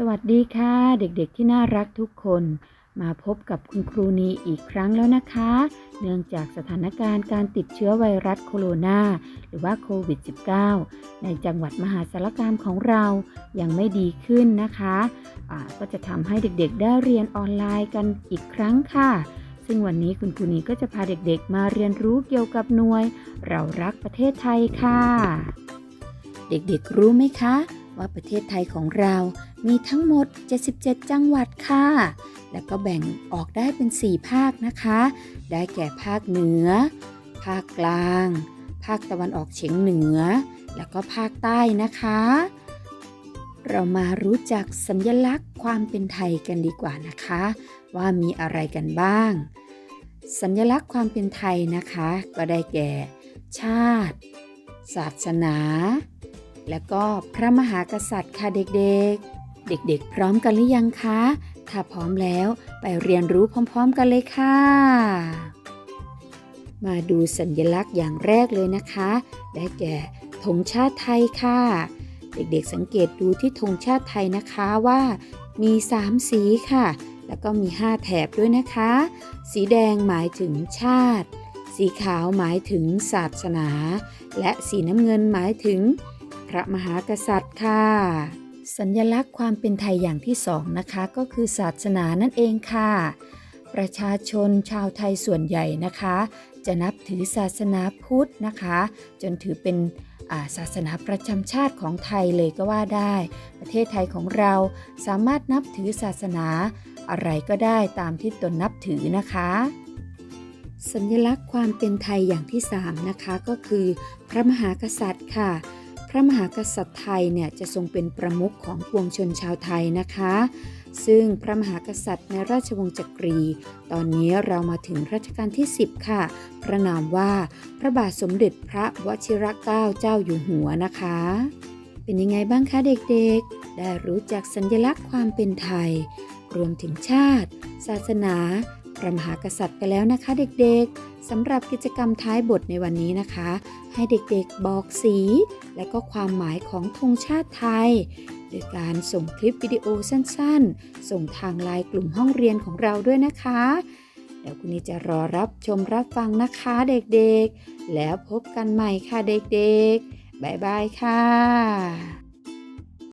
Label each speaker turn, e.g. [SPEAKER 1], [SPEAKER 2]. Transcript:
[SPEAKER 1] สวัสดีค่ะ เด็กๆที่น่ารักทุกคน มาพบกับคุณครูนีอีกครั้งแล้วนะคะ เนื่องจากสถานการณ์การติดเชื้อไวรัสโคโรนาหรือว่าโควิด -19 ในจังหวัดมหาสารคามของเรายังไม่ดีขึ้นนะคะะก็จะทำให้เด็กๆได้เรียนออนไลน์กันอีกครั้งค่ะ ซึ่งวันนี้คุณครูนีก็จะพาเด็กๆ มาเรียนรู้เกี่ยวกับหน่วย เรารักประเทศไทยค่ะ เด็กๆรู้ไหมคะ ว่าประเทศไทยของเรา มีทั้งหมด 77 จังหวัดค่ะ แล้วก็แบ่งออกได้เป็น 4 ภาคนะคะ ได้แก่ภาคเหนือ ภาคกลาง ภาคตะวันออกเฉียงเหนือ แล้วก็ภาคใต้นะคะ เรามารู้จักสัญลักษณ์ความเป็นไทยกันดีกว่านะคะ ว่ามีอะไรกันบ้าง สัญลักษณ์ความเป็นไทยนะคะ ก็ได้แก่ ชาติ ศาสนาแล้วก็พระมหากษัตริย์ค่ะเด็กๆ เด็กๆ พร้อมกันหรือยังคะ ถ้าพร้อมแล้วไปเรียนรู้พร้อม ๆ กันเลยค่ะ มาดูสัญลักษณ์อย่างแรกเลยนะคะ ได้แก่ธงชาติไทยค่ะ เด็กๆสังเกตดูที่ธงชาติไทยนะคะว่า มี 3 สีค่ะ แล้วก็มี 5 แถบด้วยนะคะ สีแดงหมายถึงชาติ สีขาวหมายถึงศาสนา และสีน้ำเงินหมายถึง พระมหากษัตริย์ค่ะ สัญลักษณ์ความเป็นไทยอย่างที่สองนะคะก็คือศาสนานั่นเองค่ะ ประชาชนชาวไทยส่วนใหญ่นะคะ จะนับถือศาสนาพุทธนะคะ จนถือเป็นศาสนาประจำชาติของไทยเลยก็ว่าได้ ประเทศไทยของเราสามารถนับถือศาสนาอะไรก็ได้ตามที่ตนนับถือนะคะ สัญลักษณ์ความเป็นไทยอย่างที่3นะคะก็คือ พระมหากษัตริย์ค่ะ ระมหากษัตริย์ไทยเนี่ยจะทรงเป็นประมุขของปวงชนชาวไทยนะคะ ซึ่งพระมหากษัตริย์ในราชวงศ์จักรี ตอนนี้เรามาถึงรัชกาลที่ 10 ค่ะ พระนามว่าพระบาทสมเด็จพระวชิรเกล้าเจ้าอยู่หัวนะคะ เป็นยังไงบ้างคะเด็กๆ ได้รู้จักสัญลักษณ์ความเป็นไทย รวมถึงชาติ ศาสนา พระมหากษัตริย์กันแล้วนะคะเด็กๆสำหรับกิจกรรมท้ายบทในวันนี้นะคะ ให้เด็กๆบอกสี และก็ความหมายของธงชาติไทย โดยการส่งคลิปวิดีโอสั้นๆ ส่งทางไลน์กลุ่มห้องเรียนของเราด้วยนะคะเดี๋ยวคุณนี่จะรอรับชมรับฟังนะคะเด็กๆ แล้วพบกันใหม่ค่ะเด็กๆ บ๊ายบายค่ะ